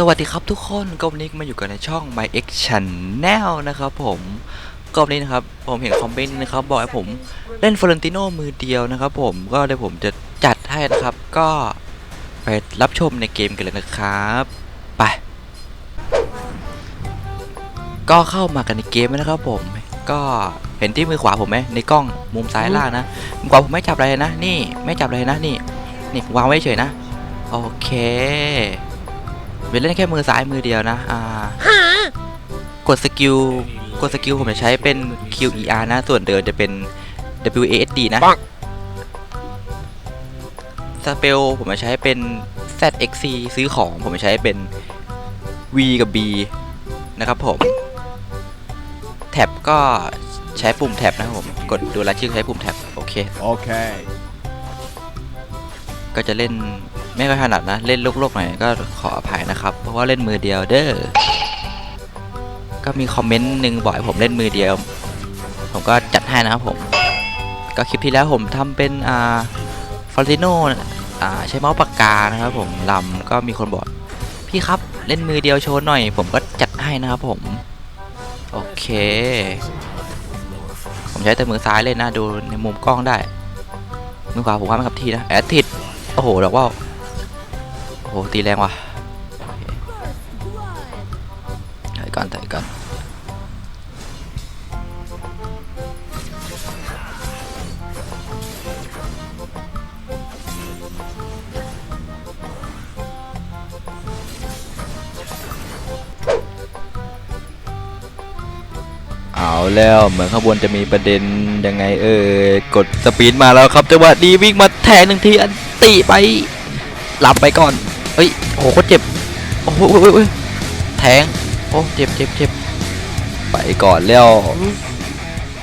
สวัสดีครับทุกคนก็วันนี้มาอยู่กันในช่อง My X Channel นะครับผมก็วันนี้นะครับ ผมเห็นคอมเมนต์นะครับ บอกให้ผมเล่นฟลอเรนติโนมือเดียวนะครับผมก็เดี๋ยวผมจะจัดให้นะครับ ก็ไปรับชมในเกมกันเลยนะครับไปก็เข้ามากันในเกมแล้วนะครับผมก็เห็นที่มือขวาผมไหมในกล้องมุมซ้ายล่างนะมือขวาผมไม่จับอะไรนะ นี่ไม่จับอะไรนะนี่นี่วางไว้เฉยนะ โอเค เป็นเล่นแค่มือซ้ายมือเดียวนะอ่ากดสกิลกดสกิลผมจะใช้เป็น QER นะ ส่วนเดินจะเป็น WASD นะปังสเปลผมจะใช้เป็น ZXC ซื้อของผมจะใช้เป็น V กับ B นะครับผม แท็บก็ใช้ปุ่มแท็บนะครับผม กดดูรายชื่อใช้ปุ่มแท็บโอเค Okay. ก็จะเล่น ไม่ค่อยถนัดนะ เล่นโลกๆหน่อยก็ขออภัยนะครับ เพราะว่าเล่นมือเดียวเด้อ ก็มีคอมเมนต์หนึ่งบอกให้ผมเล่นมือเดียว ผมก็จัดให้นะครับผม ก็คลิปที่แล้วผมทำเป็นอ่าฟอร์ติโนอ่าใช้เมาส์ปากกานะครับผมลำก็มีคนบอกพี่ครับเล่นมือเดียวโชว์หน่อย ผมก็จัดให้นะครับผม โอเค ผมใช้แต่มือซ้ายเล่นนะดูในมุมกล้องได้มือขวาผมว่ามันกับที่นะแอดทิดโอ้โหดอกว่า หตีแรงว่ะเคถอยก่อนถอยก่อนเอาแล้วเหมือนข้างบนจะมีประเด็นยังไงเออกดสปีดมาแล้วครับจังหวะดีวิ่งมาแทงหนึ่งทีอันตีไปหลับไปก่อน เฮ้ยโหโคตรเจ็บโอ้โหโอ้โหโอ้โหแทงโอ้เจ็บเจ็บเจ็บไปก่อนแล้ว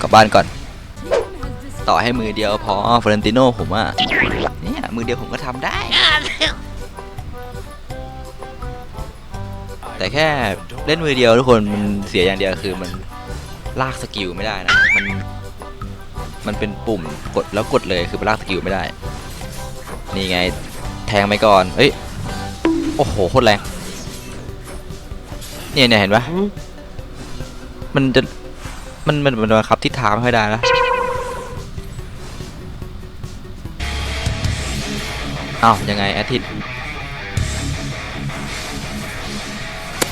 กลับบ้านก่อน ต่อให้มือเดียวพอฟลอเรนติโนผมอะเนี่ยมือเดียวผมก็ทำได้ แต่แค่เล่นมือเดียวทุกคนมันเสียอย่างเดียวคือมันลากสกิลไม่ได้นะมันมันเป็นปุ่มกดแล้วกดเลยคือมันลากสกิลไม่ได้ นี่ไงแทงไปก่อนเอ้ย โอ้โหโคตรแรงเนี่ยเนี่ยเห็นปะมันจะมันมันมันบังคับทิศทางไม่ค่อยได้นะอ้าวยังไงอาทิตย์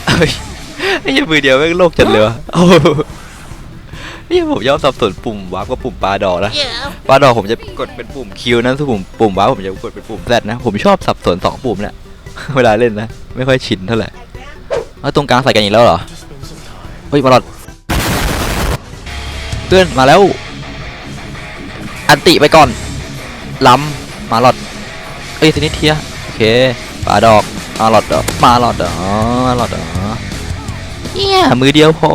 เฮ้ยไอ้เหี้ยมือเดียวแม่งโลกจัดเลยวะโอ้โหนี่ผมยอมสับสนปุ่มวาร์ปกับปุ่มปลาดอกนะปลาดอกผมจะกดเป็นปุ่มคิวนะส่วนปุ่มปุ่มวาร์ปผมจะกดเป็นปุ่มแซดนะ ผมชอบสับสนสองปุ่มเนี่ย เวลาเล่นนะ ไม่ค่อยชินเท่าไหร่เอาตรงกลางใส่กันอีกแล้วเหรอ เฮ้ยมาหลอดเพื่อนมาแล้ว อันติไปก่อน ล้ำมาหลอดเอ้ยทีนี้เทียโอเคปลาดอกมาหลอดเหรอมาหลอดเหรอมาหลอดเหรอเนี่ยมือเดียวพอ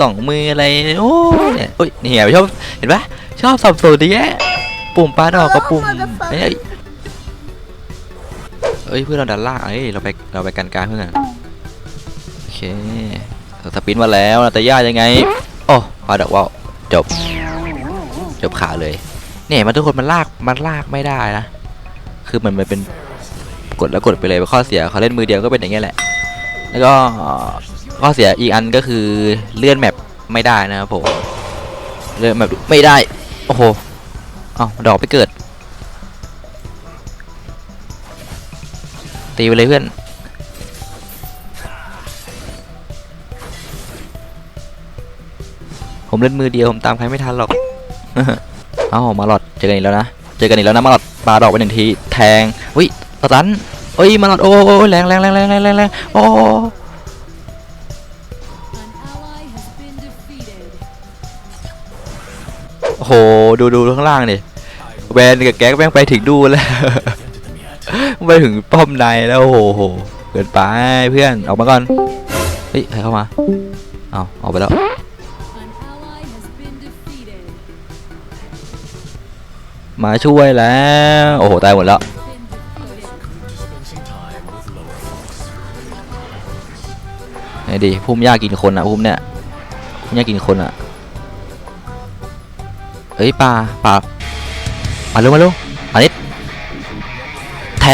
สองมืออะไรโอ้ยเนี่ยโอ้ยนี่ไงชอบเห็นปะชอบสับสนดิแยะปุ่มปลาดอกกับปุ่มเอ้ย เอ้ยเพื่อนเราดันล่างเอ้ยเราไปเราไปกันกลารเพื่อนโอเคสปินมาแล้วนาตาย่ายังไงโอ้ปลาดอกว่าวจบ จบขาเลยเนี่ยมันทุกคนมันลากมันลากไม่ได้นะคือมันมันเป็นกดแล้วกดไปเลยข้อเสียเขาเล่นมือเดียวก็เป็นอย่างเงี้ยแหละ แล้วก็ข้อเสียอีกอันก็คือเลื่อนแมปไม่ได้นะครับผมเลื่อนแมปไม่ได้โอ้โหเอาดอกไปเกิด ตีไปเลยเพื่อนผมเล่นมือเดียวผมตามใครไม่ทันหรอก เอามาหลอดเจอกันอีกแล้วนะ เจอกันอีกแล้วนะมาหลอดปาดอกไปหนึ่งทีแทงอุ้ยตะตันเอ้ยมาหลอดโอ้โอ้แรงแรงแรงแรงแรงแรงแรงโอ้โอ้โหดูดูข้างล่างดิแวนกับแก๊กแม่งไปถึงดูแล้ว ไปถึงป้อมในแล้วโอ้โหเกินไปเพื่อนออกมาก่อนเฮ้ยใครเข้ามาเอาออกไปแล้วมาช่วยแล้วโอ้โหตายหมดแล้ว Been defeated. ไงดีพุ่มหญ้ากินคนอะพุ่มเนี่ยพุ่มหญ้ากินคนอะเฮ้ยปลาปลามาเร็วมาเร็วอันนี้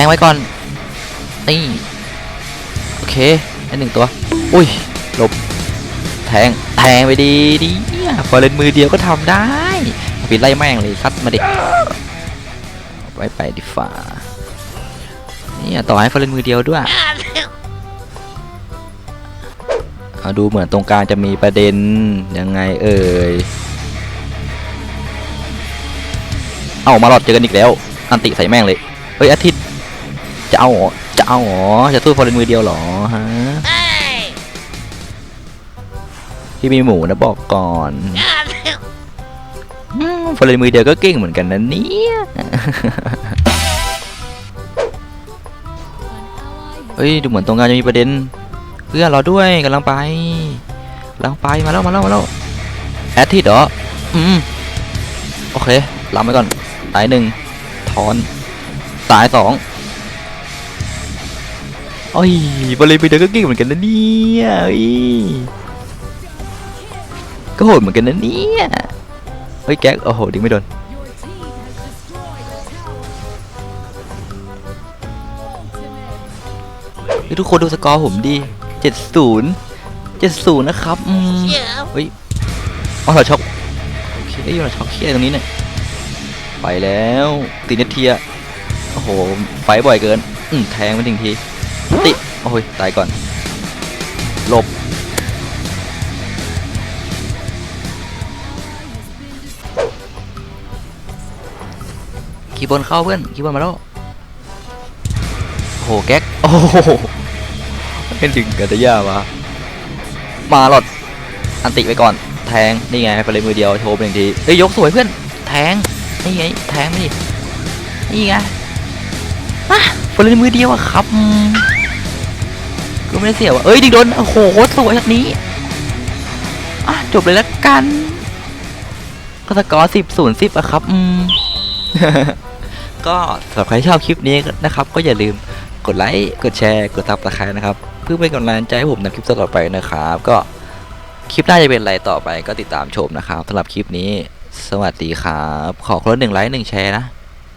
งไว้ก่อน นี่ โอเคได้หนึ่งตัว อุ้ยหลบ แทง แทงไปดีดีเนี่ยพอเล่นมือเดียวก็ทำได้ปิดไล่แม่งเลยซัดมาดิไปไปดิฝ่าเนี่ยต่อให้ฟอร์เรนมือเดียวด้วยเอาดูเหมือนตรงกลางจะมีประเด็นยังไงเอ่ย เอามาหลอดเจอกันอีกแล้ว อันติใส่แม่งเลย เฮ้ยอาทิตย์ จะเอาเหรอจะเอาเหรอจะสู้ฟอร์เรนมือเดียวเหรอฮะพี่มีหมูนะบอกก่อนอืมฟอร์เรนมือเดียวก็เก่งเหมือนกันนะเนี่ย An ally has เฮ้ยดูเหมือนตรงกลางจะมีประเด็นเพื่อนรอด้วยกำลังไปกำลังไปมาแล้วมาแล้วมาแล้วแอดทิดเหรออืมโอเคล้ำไปก่อนตายหนึ่งถอนตายสอง โอ้ยบอลเลยไปเดียวก็เก่งเหมือนกันนะเนี่ยเฮ้ยก็โหดเหมือนกันนะเนี่ยเฮ้ยแก๊กโอ้โหดึงไม่โดนเฮ้ยทุกคนดูสกอร์ผมดิเจ็ดศูนย์เจ็ดศูนย์นะครับอืมเฮ้ยอ๋อเราช็อกโอเคเอ้ยเราช็อกเคียตรงนี้เนี่ยไปแล้วตีนเทียโอ้โหไฟบ่อยเกิน อืมแทงไปหนึ่งที ติโอ้ยตายก่อนหลบขี่บนเข้าเพื่อนขี่บนมาแล้วโอ้โหแก๊กโอ้โหเป็นถึงกันจะยามามาหลอดอันติไปก่อน แทงนี่ไงไปเลยมือเดียวโชว์ไปหนึ่งทีเฮ้ยยกสวยเพื่อน แทงนี่ไงแทงไปดินี่ไงอะไปเลยมือเดียวอะครับ ก็ไม่ได้เสียว่ะเอ้ยดิโดนโอ้โหสวยแบบนี้อะจบเลยละกันก็สกอร์สิบศูนย์สิบอะครับอืมก็สำหรับใครชอบคลิปนี้นะครับ ก็อย่าลืมกดไลค์กดแชร์กดซับสไครต์นะครับเพื่อเป็นกำลังใจให้ผมในคลิปต่อไปนะครับ ก็คลิปหน้าจะเป็นอะไรต่อไปก็ติดตามชมนะครับสำหรับคลิปนี้ สวัสดีครับ ขอคนละหนึ่งไลค์หนึ่งแชร์นะ